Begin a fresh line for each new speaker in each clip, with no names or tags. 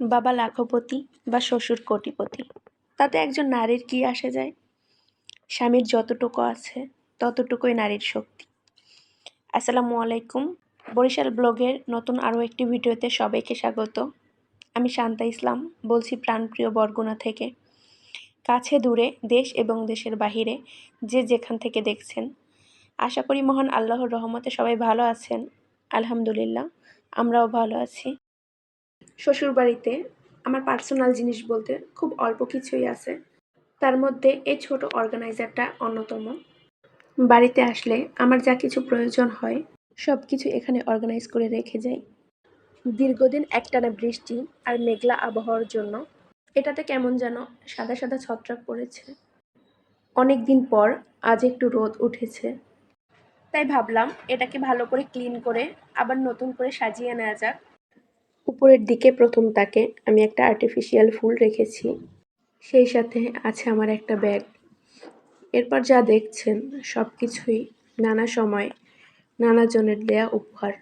বাবা লাখপতি বা শ্বশুর কোটিপতি। তাতে একজন নারীর কি আসে যায়? স্বামীর যতটুকু আছে, ততটুকুই নারীর শক্তি। আসসালামু আলাইকুম। বরিশাল ব্লগের নতুন আরও একটি ভিডিওতে সবাইকে স্বাগত। আমি শান্তা ইসলাম, বলছি প্রাণপ্রিয় বরগুনা থেকে। কাছে দূরে, দেশ এবং দেশের বাহিরে, যে যেখান থেকে দেখছেন। আশা করি মহান আল্লাহর রহমতে সবাই ভালো আছেন। আলহামদুলিল্লাহ, আমরাও ভালো আছি। শ্বশুরবাড়িতে আমার পার্সোনাল জিনিস বলতে খুব অল্প কিছুই আছে। তার মধ্যে এই ছোট অর্গানাইজারটা অন্যতম। বাড়িতে আসলে আমার যা কিছু প্রয়োজন হয় সব কিছু এখানে অর্গানাইজ করে রেখে যাই। দীর্ঘদিন একটানা বৃষ্টি আর মেঘলা আবহাওয়ার জন্য এটাতে কেমন যেন সাদা সাদা ছত্রাক পড়েছে। অনেক দিন পর আজ একটু রোদ উঠেছে। তাই ভাবলাম এটাকে ভালো করে ক্লিন করে আবার নতুন করে সাজিয়ে নেওয়া যাক। উপরের দিকে প্রথম তাকে আমি একটা আর্টিফিশিয়াল ফুল রেখেছি। সেই সাথে আছে আমার একটা ব্যাগ এরপর যা দেখছেন সব কিছুই নানা সময় নানা জনের দেয়া উপহার।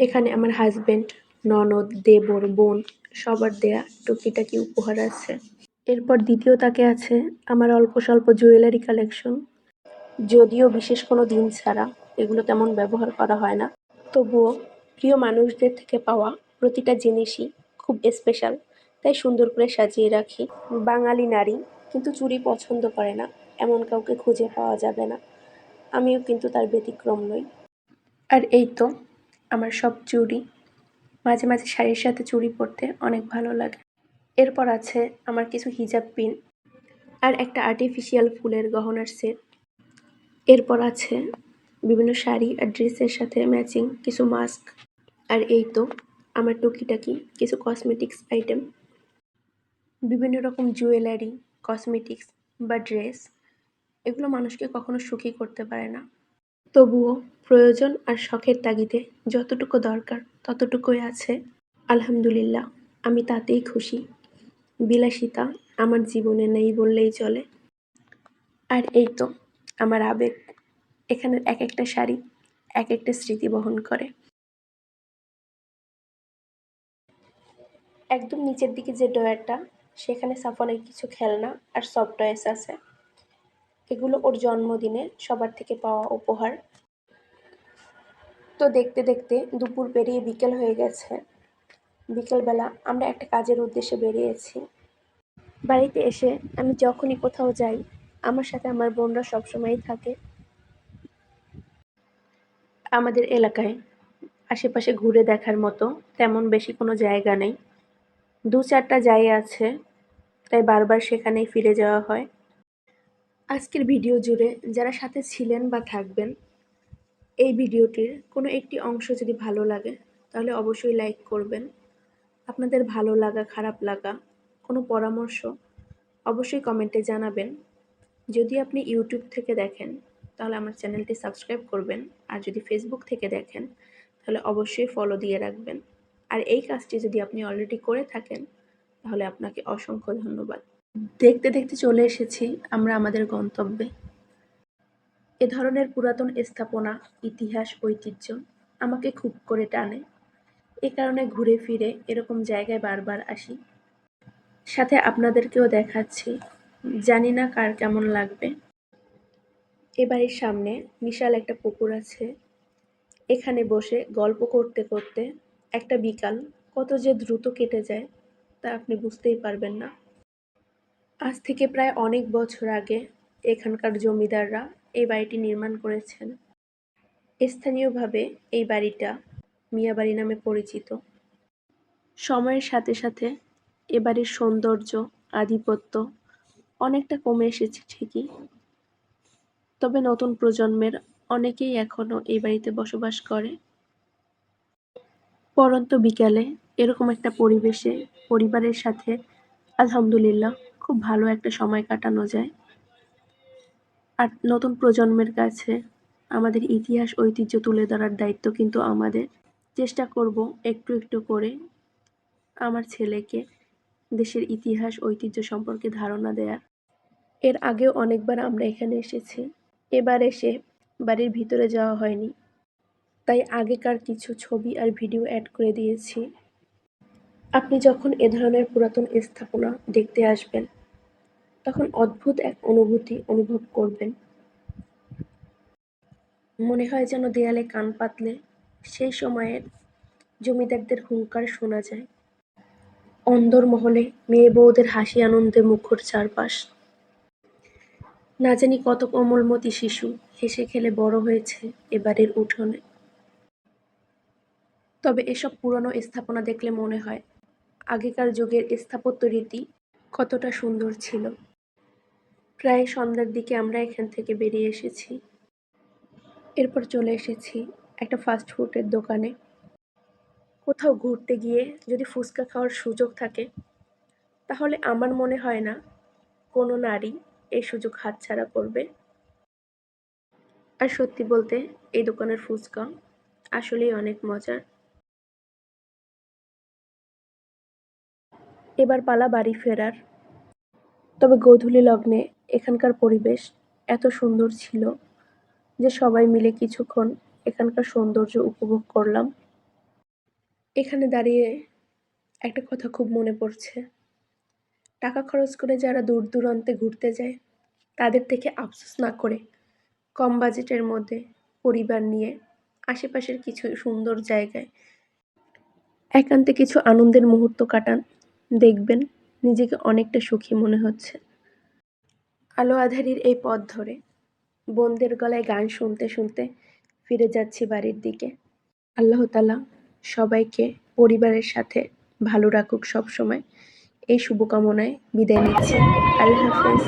এখানে আমার হাজবেন্ড ননদ, দেবর, বোন, সবার দেয়া টুকিটাকি উপহার আছে। এরপর দ্বিতীয় তাকে আছে আমার অল্প স্বল্প জুয়েলারি কালেকশন যদিও বিশেষ কোনো দিন ছাড়া এগুলো তেমন ব্যবহার করা হয় না। তবুও প্রিয় মানুষদের থেকে পাওয়া প্রতিটা জিনিসই খুব স্পেশাল তাই সুন্দর করে সাজিয়ে রাখি। বাঙালি নারী কিন্তু চুরি পছন্দ করে না, এমন কাউকে খুঁজে পাওয়া যাবে না। আমিও কিন্তু তার ব্যতিক্রম নই। আর এই তো আমার সব চুড়ি মাঝে মাঝে শাড়ির সাথে চুড়ি পরতে অনেক ভালো লাগে। এরপর আছে আমার কিছু হিজাব পিন আর একটা আর্টিফিশিয়াল ফুলের গহনার সেট এরপর আছে বিভিন্ন শাড়ি আর ড্রেসের সাথে ম্যাচিং কিছু মাস্ক আর এই তো আমার টুকিটাকি কিছু কসমেটিক্স আইটেম বিভিন্ন রকম জুয়েলারি কসমেটিক্স বা ড্রেস এগুলো মানুষকে কখনো সুখী করতে পারে না। তবুও প্রয়োজন আর শখের তাগিদে যতটুকু দরকার ততটুকুই আছে। আলহামদুলিল্লাহ, আমি তাতেই খুশি। বিলাসিতা আমার জীবনে নেই বললেই চলে। আর এই তো, আমার আবেগ। এখানের এক একটা শাড়ি, এক একটা স্মৃতি বহন করে। একদম নিচের দিকে যে ডয়ারটা সেখানে সাফনের কিছু খেলনা আর সফট টয়েস আছে। এগুলো ওর জন্মদিনে সবার থেকে পাওয়া উপহার। তো দেখতে দেখতে দুপুর পেরিয়ে বিকেল হয়ে গেছে। বিকেলবেলা আমরা একটা কাজের উদ্দেশ্যে বেরিয়েছি। বাড়িতে এসে আমি যখনই কোথাও যাই, আমার সাথে আমার বোনরা সবসময়ই থাকে। আমাদের এলাকায় আশেপাশে ঘুরে দেখার মতো তেমন বেশি কোনো জায়গা নেই। দু চারটা জায়গা আছে, তাই বারবার সেখানেই ফিরে যাওয়া হয়। আজকের ভিডিও জুড়ে যারা সাথে ছিলেন বা থাকবেন, এই ভিডিওটির কোনো একটি অংশ যদি ভালো লাগে, তাহলে অবশ্যই লাইক করবেন। আপনাদের ভালো লাগা, খারাপ লাগা, কোনো পরামর্শ অবশ্যই কমেন্টে জানাবেন। যদি আপনি ইউটিউব থেকে দেখেন, তাহলে আমার চ্যানেলটি সাবস্ক্রাইব করবেন। আর যদি ফেসবুক থেকে দেখেন, তাহলে অবশ্যই ফলো দিয়ে রাখবেন। আর এই কাজটি যদি আপনি অলরেডি করে থাকেন, তাহলে আপনাকে অসংখ্য ধন্যবাদ। দেখতে দেখতে চলে এসেছি আমরা আমাদের গন্তব্যে। এ ধরনের পুরাতন স্থাপনা, ইতিহাস, ঐতিহ্য আমাকে খুব করে টানে। এ কারণে ঘুরে ফিরে এরকম জায়গায় বারবার আসি। সাথে আপনাদেরকেও দেখাচ্ছি। জানি না কার কেমন লাগবে। এ বাড়ির সামনে বিশাল একটা পুকুর আছে। এখানে বসে গল্প করতে করতে একটা বিকাল, কত যে দ্রুত কেটে যায়, তা আপনি বুঝতেই পারবেন না। আজ থেকে প্রায় অনেক বছর আগে এখানকার জমিদাররা এই বাড়িটি নির্মাণ করেছেন। স্থানীয়ভাবে এই বাড়িটা মিয়াবাড়ি নামে পরিচিত। সময়ের সাথে সাথে এ বাড়ির সৌন্দর্য, আধিপত্য অনেকটা কমে এসেছে ঠিকই। তবে নতুন প্রজন্মের অনেকেই এখনও এই বাড়িতে বসবাস করে। পরন্ত বিকালে এরকম একটা পরিবেশে, পরিবারের সাথে, আলহামদুলিল্লাহ, খুব ভালো একটা সময় কাটানো যায়। আর নতুন প্রজন্মের কাছে আমাদের ইতিহাস, ঐতিহ্য তুলে ধরার দায়িত্ব কিন্তু আমাদের। চেষ্টা করব একটু একটু করে আমার ছেলেকে দেশের ইতিহাস, ঐতিহ্য সম্পর্কে ধারণা দেয়ার। এর আগেও অনেকবার আমরা এখানে এসেছি। এবার এসে বাড়ির ভিতরে যাওয়া হয়নি। তাই আগেকার কিছু ছবি আর ভিডিও অ্যাড করে দিয়েছি। আপনি যখন এ ধরনের পুরাতন স্থাপনা দেখতে আসবেন, তখন অদ্ভুত এক অনুভূতি অনুভব করবেন। মনে হয় যেন দেয়ালে কান পাতলে সেই সময়ের জমিদারদের হুঙ্কার শোনা যায়। অন্দরমহলে মেয়ে বউদের হাসি আনন্দে মুখর চারপাশ। না জানি কত কোমলমতি শিশু হেসে খেলে বড় হয়েছে এবারের উঠোনে। তবে এসব পুরনো স্থাপনা দেখলে মনে হয় আগেকার যুগের স্থাপত্য রীতি কতটা সুন্দর ছিল। প্রায় সন্ধ্যার দিকে আমরা এখান থেকে বেরিয়ে এসেছি। এরপর চলে এসেছি একটা ফাস্ট ফুডের দোকানে। কোথাও ঘুরতে গিয়ে যদি ফুচকা খাওয়ার সুযোগ থাকে, তাহলে আমার মনে হয় না কোনো নারী এই সুযোগ হাতছাড়া করবে। আর সত্যি বলতে, এই দোকানের ফুচকা আসলেই অনেক মজার। এবার পালা বাড়ি ফেরার। তবে গোধূলি লগ্নে এখানকার পরিবেশ এত সুন্দর ছিল যে সবাই মিলে কিছুক্ষণ এখানকার সৌন্দর্য উপভোগ করলাম। এখানে দাঁড়িয়ে একটা কথা খুব মনে পড়ছে। টাকা খরচ করে যারা দূর দূরান্তে ঘুরতে যায়, তাদের থেকে আফসোস না করে কম বাজেটের মধ্যে পরিবার নিয়ে আশেপাশের কিছু সুন্দর জায়গায় একান্তে কিছু আনন্দের মুহূর্ত কাটান দেখবেন নিজেকে অনেকটা সুখী মনে হচ্ছে। আলো আধারির এই পথ ধরে বোনদের গলায় গান শুনতে শুনতে ফিরে যাচ্ছি বাড়ির দিকে। আল্লাহ তালা সবাইকে, পরিবারের সাথে ভালো রাখুক সব সময় এই শুভকামনায় বিদায় নিচ্ছি। আল্লাহ হাফেজ।